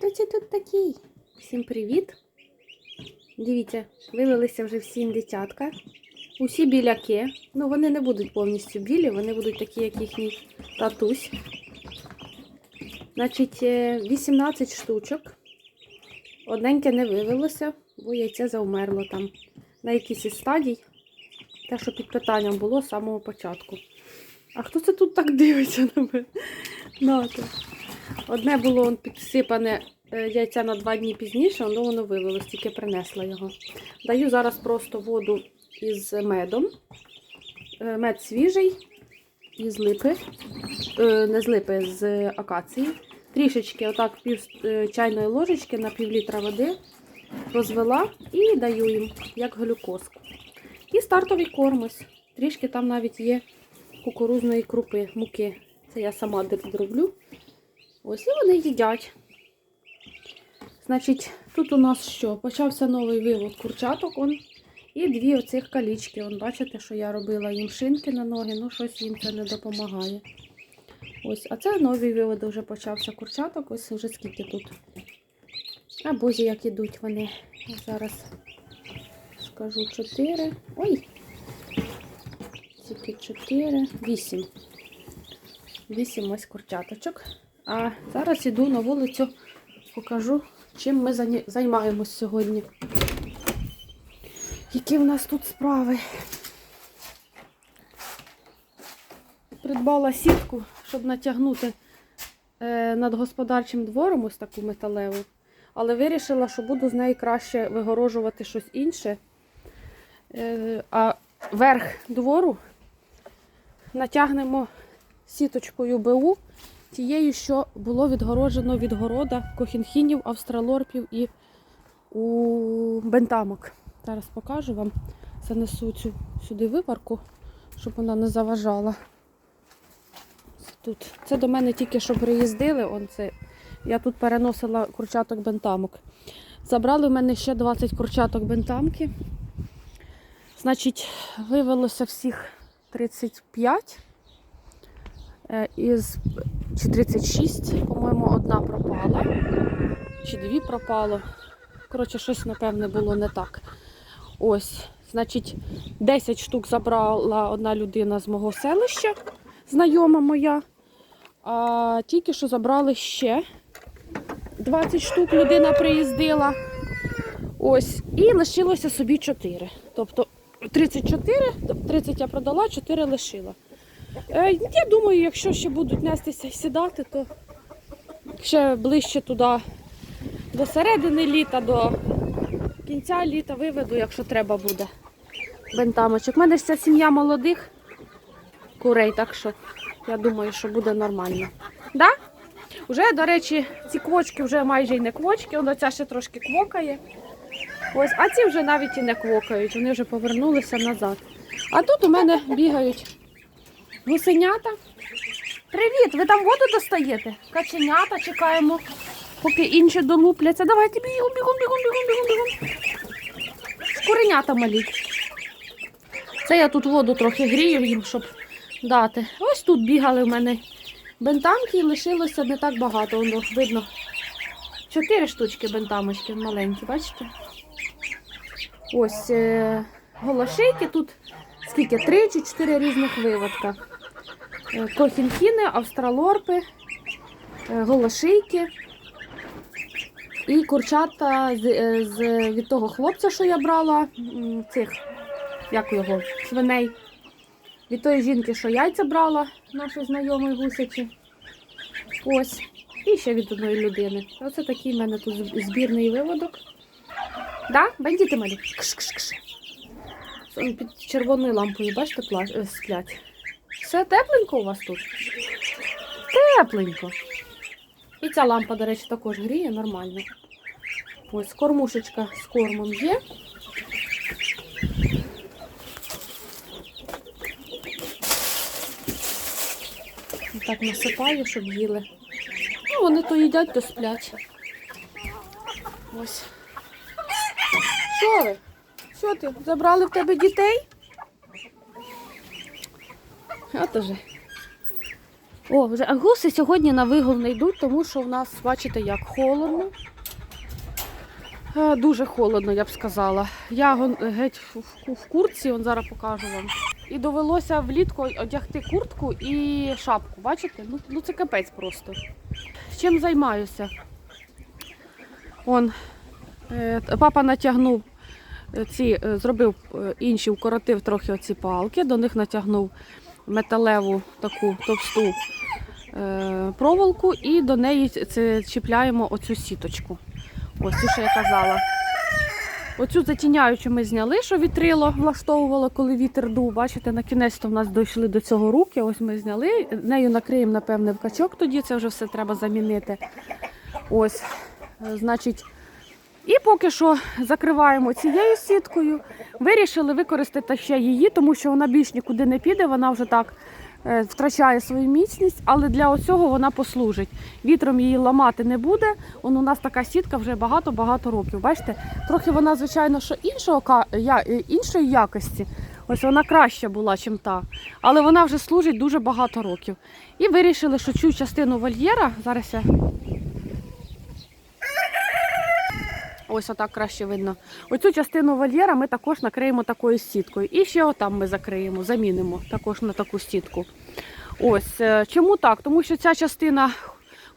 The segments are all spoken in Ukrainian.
коротше, тут такий. Всім привіт. Дивіться, вилилися вже всі індичатка. Усі біляки. Ну, вони не будуть повністю білі, вони будуть такі, як їхній татусь. Значить, е, 18 штучок. Одненьке не вивелося, бо яйце завмерло там на якійсь із стадій. Те, що під питанням було з самого початку. А хто це тут так дивиться на мене? Нате. Одне було підсипане е, яйця на два дні пізніше, воно воно вивелось, тільки принесла його. Даю зараз просто воду із медом. Е, Мед свіжий, із липи, Е, не з липи, з акації. Трішечки, отак, пів чайної ложечки на пів літра води розвела і даю їм як глюкозку. І стартовий корм ось. Трішки там навіть є кукурузної крупи, муки. Це я сама роблю. Ось і вони їдять. Значить, тут у нас що? Почався новий вивод курчаток. Он, і дві оцих калічки. Он, бачите, що я робила їм шинки на ноги, ну щось їм це не допомагає. Ось, а це новий вивод вже почався курчаток. Ось вже скільки тут. А бозі, як ідуть вони. Зараз скажу 4. Ой! Тільки 4, 8. 8 ось курчаточок. А зараз іду на вулицю, покажу, чим ми займаємось сьогодні. Які в нас тут справи? Придбала сітку, щоб натягнути е, над господарчим двором ось таку металеву. Але вирішила, що буду з неї краще вигорожувати щось інше. Е, а верх двору натягнемо сіточкою БУ, тією, що було відгороджено від города кохінхінів, австралорпів і у бентамок. Зараз покажу вам, занесу цю сюди випарку, щоб вона не заважала. Тут. Це до мене тільки що приїздили. Он це. Я тут переносила курчаток бентамок. Забрали в мене ще 20 курчаток бентамки. Значить, вивелося всіх 35 е, із чи 36, по-моєму, одна пропала, чи дві пропало. Коротше, щось, напевне, було не так. Ось, значить, 10 штук забрала одна людина з мого селища, знайома моя. А тільки що забрали ще 20 штук людина приїздила. Ось, і лишилося собі 4. Тобто 34, 30 я продала, 4 лишила. Е, я думаю, якщо ще будуть нестися і сідати, то ще ближче туди до середини літа, до кінця літа виведу, якщо треба буде. Бентамочок. У мене ця сім'я молодих курей, так що я думаю, що буде нормально. Да? Уже, до речі, ці квочки вже майже і не квочки, воно ця ще трошки квокає. Ось, а ці вже навіть і не квокають, вони вже повернулися назад. А тут у мене бігають гусенята. Привіт! Ви там воду достаєте? Каченята чекаємо, поки інші долупляться. Давайте бігом, бігом, бігом, бігом, бігом, бігом. Куренята малі. Це я тут воду трохи грію їм, щоб дати. Ось тут бігали в мене бентамки і лишилося не так багато. Воно видно. Чотири штучки бентамочки маленькі, бачите? Ось е, голошейки тут скільки? Три чи чотири різних виводка. Е, Кохінхіни, австралорпи, е, голошейки і курчата з, е, з, від того хлопця, що я брала, цих, як його, свиней. Від тої жінки, що яйця брала, нашої знайомої гусячі. Ось. І ще від одної людини. Оце такий в мене тут збірний виводок. Да? Бандіти малі. Кш-кш-кш. Під червоною лампою, бачите, сплять. Все тепленько у вас тут? Тепленько. І ця лампа, до речі, також гріє нормально. Ось кормушечка з кормом є. Так насипаю, щоб їли. Ну, вони то їдять, то сплять. Ось. Що ви? Що ти? Забрали в тебе дітей? От уже. О, вже а гуси сьогодні на вигул не йдуть, тому що в нас, бачите, як холодно. Е, Дуже холодно, я б сказала. Я геть в, в- куртці, он зараз покажу вам. І довелося влітку одягти куртку і шапку. Бачите? Ну, ну це капець просто. Чим займаюся? Он, е, папа натягнув е, ці, зробив інші, укоротив трохи оці палки, до них натягнув металеву таку товсту е, проволоку і до неї це чіпляємо оцю сіточку. Ось цю, що я казала. Оцю затіняючу ми зняли, що вітрило влаштовувало, коли вітер дув. Бачите, на кінець то в нас дійшли до цього руки. Ось ми зняли. Нею накриємо, напевне, в качок тоді. Це вже все треба замінити. Ось, е, значить. І поки що закриваємо цією сіткою. Вирішили використати ще її, тому що вона більш нікуди не піде, вона вже так е, втрачає свою міцність, але для оцього вона послужить. Вітром її ламати не буде. Он у нас така сітка вже багато-багато років. Бачите, трохи вона, звичайно, що іншого, е, іншої якості. Ось вона краща була, ніж та. Але вона вже служить дуже багато років. І вирішили, що цю частину вольєра, зараз я Ось отак краще видно. Оцю частину вольєра ми також накриємо такою сіткою. І ще отам ми закриємо, замінимо також на таку сітку. Ось е, чому так? Тому що ця частина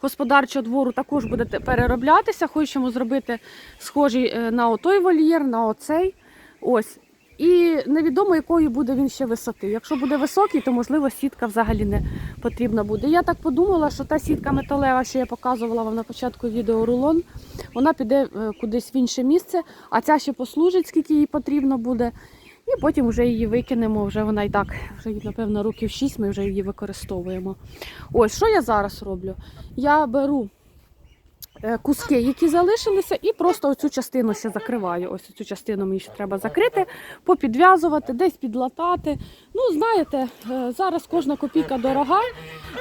господарчого двору також буде перероблятися. Хочемо зробити схожий е, на отой вольєр, на оцей. Ось. І невідомо, якої буде він ще висоти. Якщо буде високий, то можливо сітка взагалі не потрібна буде. Я так подумала, що та сітка металева, що я показувала вам на початку відео рулон, вона піде е, кудись в інше місце, а ця ще послужить, скільки їй потрібно буде. І потім вже її викинемо. Вже вона і так, вже напевно, років 6 ми вже її використовуємо. Ось що я зараз роблю? Я беру куски, які залишилися, і просто оцю частину ще закриваю. Ось цю частину мені ще треба закрити, попідв'язувати, десь підлатати. Ну, знаєте, е, зараз кожна копійка дорога,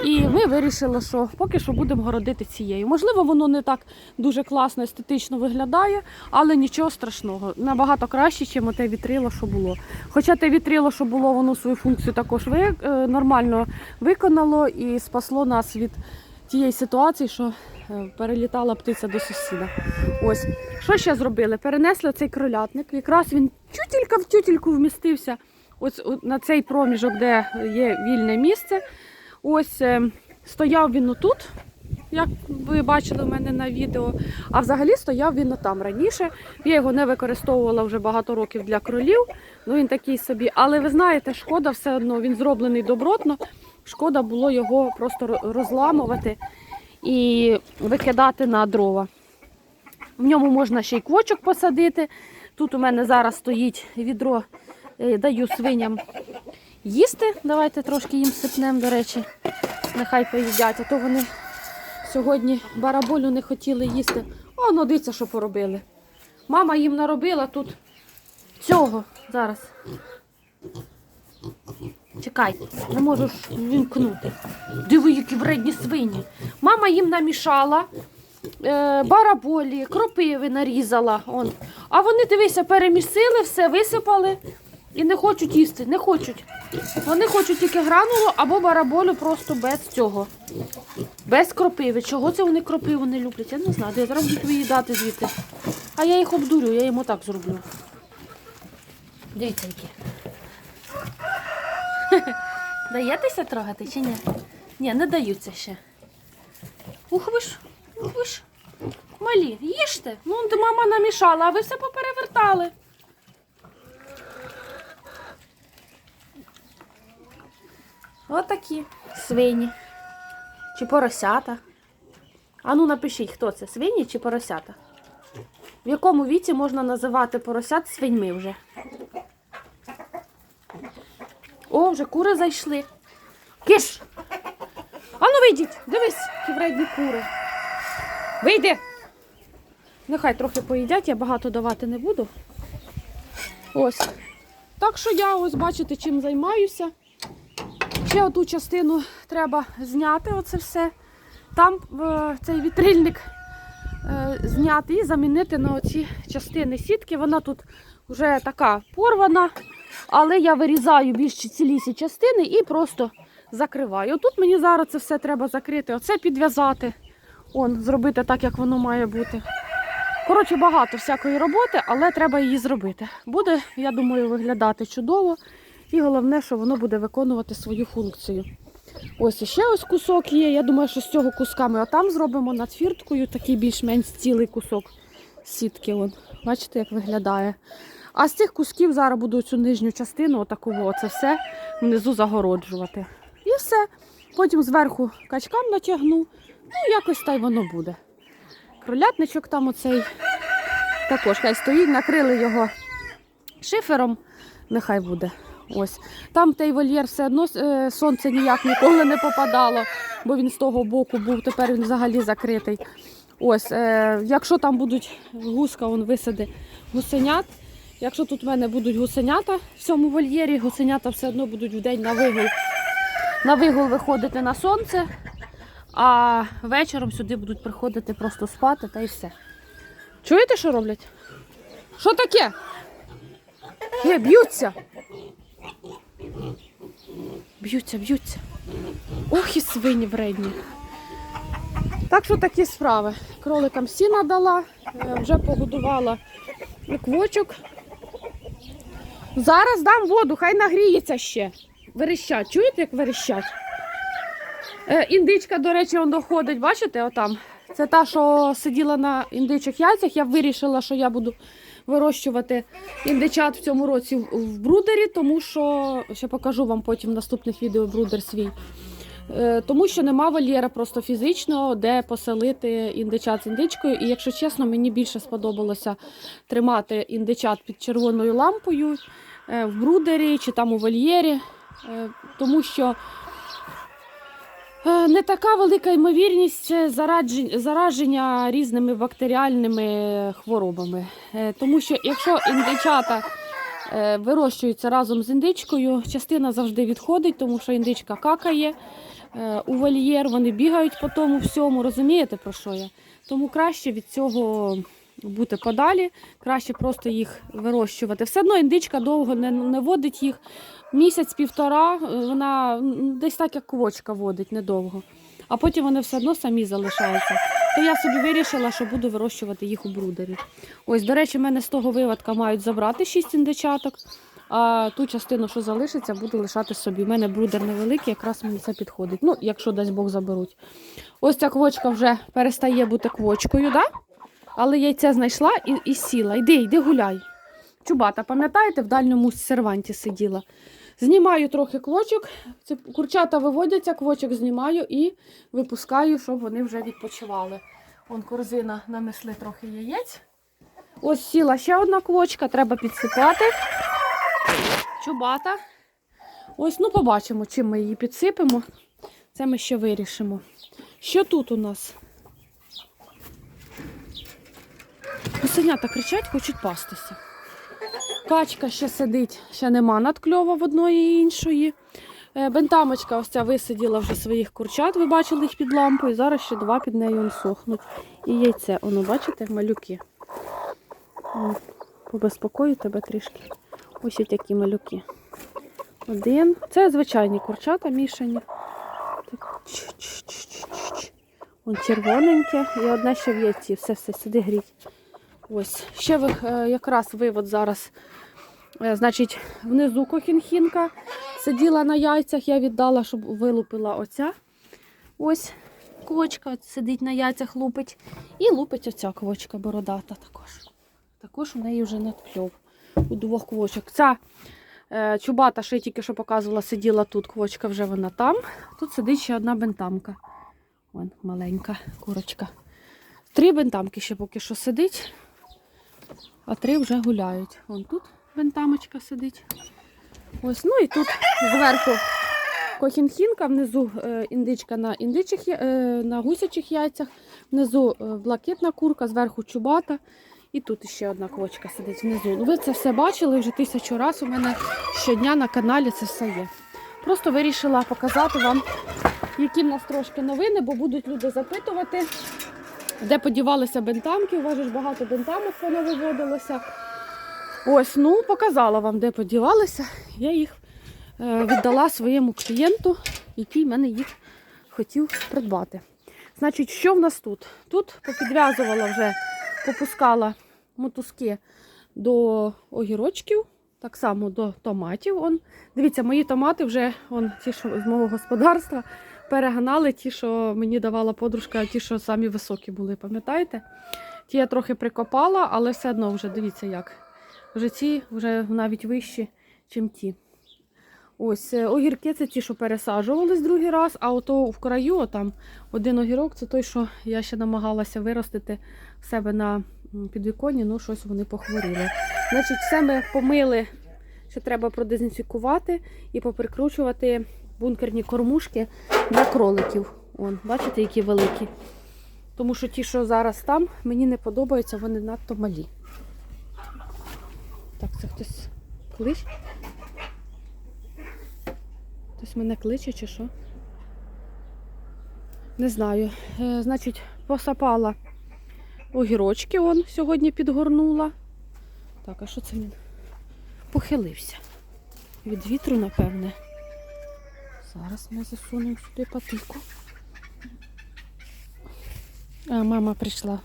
і ми вирішили, що поки що будемо городити цією. Можливо, воно не так дуже класно, естетично виглядає, але нічого страшного. Набагато краще, ніж те вітрило, що було. Хоча те вітрило, що було, воно свою функцію також ви, е, нормально виконало і спасло нас від тієї ситуації, що е, перелітала птиця до сусіда. Ось що ще зробили? Перенесли цей кролятник. Якраз він тютілька в тютільку вмістився. Ось на цей проміжок, де є вільне місце. Ось е, стояв він отут, як ви бачили в мене на відео. А взагалі стояв він там раніше. Я його не використовувала вже багато років для кролів. Ну він такий собі. Але ви знаєте, шкода все одно, він зроблений добротно. Шкода було його просто розламувати і викидати на дрова. В ньому можна ще й квочок посадити. Тут у мене зараз стоїть відро, е, даю свиням їсти. Давайте трошки їм сипнемо, до речі, нехай поїдять, а то вони сьогодні бараболю не хотіли їсти. О, ну дивіться, що поробили. Мама їм наробила тут цього зараз. Чекай, не можу ж вімкнути. Диви, які вредні свині. Мама їм намішала е, бараболі, кропиви нарізала. Он. А вони, дивися, перемісили, все висипали і не хочуть їсти, не хочуть. Вони хочуть тільки гранулу або бараболю просто без цього. Без кропиви. Чого це вони кропиву не люблять? Я не знаю, де зараз будуть виїдати звідти. А я їх обдурю, я їм отак зроблю. Дивіться, які. Даєтеся трогати чи ні? Ні, не даються ще. Ух ви ж, ух ви ж. Малі, їжте. Ну, де мама намішала, а ви все поперевертали. Отакі свині. Чи поросята. А ну напишіть, хто це, свині чи поросята? В якому віці можна називати поросят свиньми вже? О, вже кури зайшли. Киш! Ану вийдіть, дивись, які вредні кури. Вийди! Нехай трохи поїдять, я багато давати не буду. Ось. Так що я ось бачите, чим займаюся. Ще оту частину треба зняти, оце все. Там цей вітрильник е, зняти і замінити на оці частини сітки. Вона тут вже така порвана, але я вирізаю більш цілісі частини і просто закриваю. Отут мені зараз це все треба закрити, оце підв'язати, он, зробити так, як воно має бути. Коротше, багато всякої роботи, але треба її зробити. Буде, я думаю, виглядати чудово. І головне, що воно буде виконувати свою функцію. Ось іще ось кусок є. Я думаю, що з цього куска ми отам зробимо над фірткою такий більш-менш цілий кусок сітки. Вон. Бачите, як виглядає. А з цих кусків зараз буду цю нижню частину, отаку, це все внизу загороджувати. І все. Потім зверху качкам натягну. Ну, якось та й воно буде. Кролятничок там оцей також хай стоїть, накрили його шифером, нехай буде. Ось. Там той вольєр все одно е, сонце ніяк ніколи не попадало, бо він з того боку був, тепер він взагалі закритий. Ось, е, якщо там будуть гуска, он висади гусенят. Якщо тут в мене будуть гусенята в цьому вольєрі, гусенята все одно будуть вдень на вигул, на вигул виходити на сонце, а вечором сюди будуть приходити просто спати та й все. Чуєте, що роблять? Що таке? Є, б'ються. Б'ються, б'ються. Ох і свині вредні. Так що такі справи. Кроликам сіна дала, е, вже погодувала квочок. Зараз дам воду, хай нагріється ще. Верещать. Чуєте, як верещать? Е, індичка, до речі, он доходить, бачите, отам. Це та, що сиділа на індичих яйцях. Я вирішила, що я буду вирощувати індичат в цьому році в- брудері, тому що ще покажу вам потім в наступних відео брудер свій. Е, Тому що нема вольєра просто фізично, де поселити індичат з індичкою. І якщо чесно, мені більше сподобалося тримати індичат під червоною лампою е, в брудері чи там у вольєрі, Е, тому що не така велика ймовірність зараження різними бактеріальними хворобами. Тому що якщо індичата вирощуються разом з індичкою, частина завжди відходить, тому що індичка какає у вольєр, вони бігають по тому всьому. Розумієте про що я? Тому краще від цього бути подалі, краще просто їх вирощувати. Все одно індичка довго не, не водить їх. Місяць-півтора, е, вона десь так, як квочка водить недовго. А потім вони все одно самі залишаються. То я собі вирішила, що буду вирощувати їх у брудері. Ось, до речі, в мене з того виводка мають забрати 6 індичаток, а ту частину, що залишиться, буду лишати собі. У мене брудер невеликий, якраз мені це підходить. Ну, якщо дасть Бог заберуть. Ось ця квочка вже перестає бути квочкою, да? але яйце знайшла і, і сіла. Йди, йди гуляй. Чубата, пам'ятаєте, в дальньому серванті сиділа. Знімаю трохи клочок, курчата виводяться, квочок знімаю і випускаю, щоб вони вже відпочивали. Вон корзина нанесли трохи яєць. Ось сіла ще одна квочка, треба підсипати. Чубата. Ось, ну побачимо, чим ми її підсипемо. Це ми ще вирішимо. Що тут у нас? Гусенята кричать, хочуть пастися. Качка ще сидить, ще нема надкльова в одної і іншої. Е, Бентамочка ось ця висиділа вже своїх курчат, ви бачили їх під лампою. Зараз ще два під нею сохнуть. І яйце, воно, бачите, малюки. Побезпокою тебе трішки. Ось такі малюки. Один. Це звичайні курчата мішані. Так. Вон червоненьке і одне ще в яйці. Все, все, сиди гріть. Ось. Ще ви- е, якраз вивод зараз. Е, Значить, внизу кохінхінка сиділа на яйцях, я віддала, щоб вилупила оця. Ось квочка сидить на яйцях, лупить. І лупить оця квочка бородата також. Також у неї вже надкльов у двох квочок. Ця е, чубата, що я тільки що показувала, сиділа тут, квочка вже вона там. Тут сидить ще одна бентамка. Вон маленька курочка. Три бентамки ще поки що сидить, а три вже гуляють. Вон тут бентамочка сидить. Ось, ну і тут зверху кохінхінка, внизу е, індичка на індичих, е, на гусячих яйцях, внизу е, блакитна курка, зверху чубата. І тут ще одна квочка сидить внизу. Ну, ви це все бачили вже тисячу разів. У мене щодня на каналі це все є. Просто вирішила показати вам, які в нас трошки новини, бо будуть люди запитувати, де подівалися бентамки. У вас ж багато бентамок воно виводилося. Ось, ну, показала вам, де подівалися. Я їх е, віддала своєму клієнту який мене їх хотів придбати. Значить, що в нас тут? Тут попідв'язувала вже, попускала мотузки до огірочків, так само до томатів. Он. Дивіться, мої томати вже он, ті, що з мого господарства, перегнали ті, що мені давала подружка, ті, що самі високі були, пам'ятаєте? Ті я трохи прикопала, але все одно вже дивіться як. Вже ці вже навіть вищі, ніж ті. Ось е, огірки це ті, що пересаджувались другий раз, а ото в краю там один огірок це той, що я ще намагалася виростити в себе на підвіконні, ну щось вони похворіли. Значить, все ми помили, ще треба продезінфікувати і поприкручувати бункерні кормушки для кроликів. Вон, бачите, які великі. Тому що ті, що зараз там, мені не подобаються, вони надто малі. Так, це хтось клич? Хтось мене кличе чи що? Не знаю. Е, значить, посапала огірочки, он сьогодні підгорнула. Так, а що це він? Похилився. Від вітру, напевне. Зараз ми засунемо сюди патику. А, мама прийшла.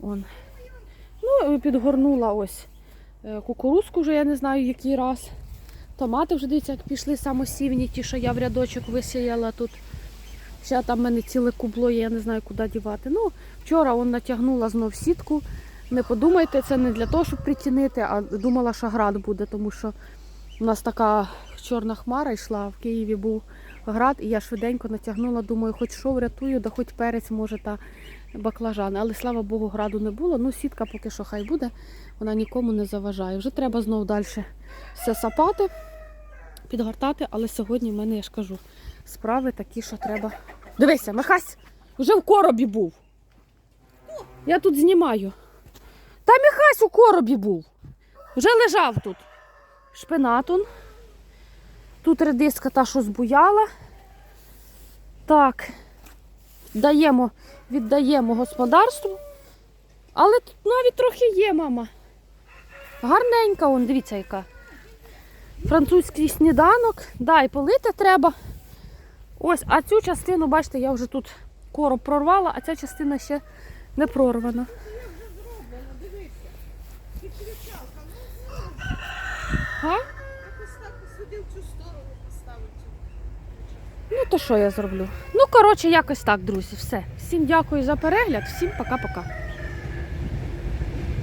Он. Ну, підгорнула ось е, кукурузку вже я не знаю який раз. Томати вже дивіться, як пішли самосівні, ті, що я в рядочок висіяла тут. Ще там в мене ціле кубло я не знаю, куди дівати. Ну, вчора он натягнула знов сітку. Не подумайте, це не для того, щоб притінити, а думала, що град буде, тому що у нас така чорна хмара йшла, в Києві був град, і я швиденько натягнула, думаю, хоч що врятую, да хоч перець, може, та баклажан. Але слава Богу, граду не було. Ну, сітка поки що хай буде, вона нікому не заважає. Вже треба знов далі все сапати, підгортати, але сьогодні в мене, я ж кажу, справи такі, що треба. Дивися, Михась вже в коробі був. Я тут знімаю. Та Михась у коробі був. Вже лежав тут. Шпинатун. Тут редиска та, що збуяла. Так, даємо, віддаємо господарству. Але тут навіть трохи є, мама. Гарненька, он, дивіться, яка. Французький сніданок. Да, і полити треба. Ось, а цю частину, бачите, я вже тут короб прорвала, а ця частина ще не прорвана. А? Ну, то що я зроблю? Ну, коротше, якось так, друзі. Все. Всім дякую за перегляд, всім пока-пока.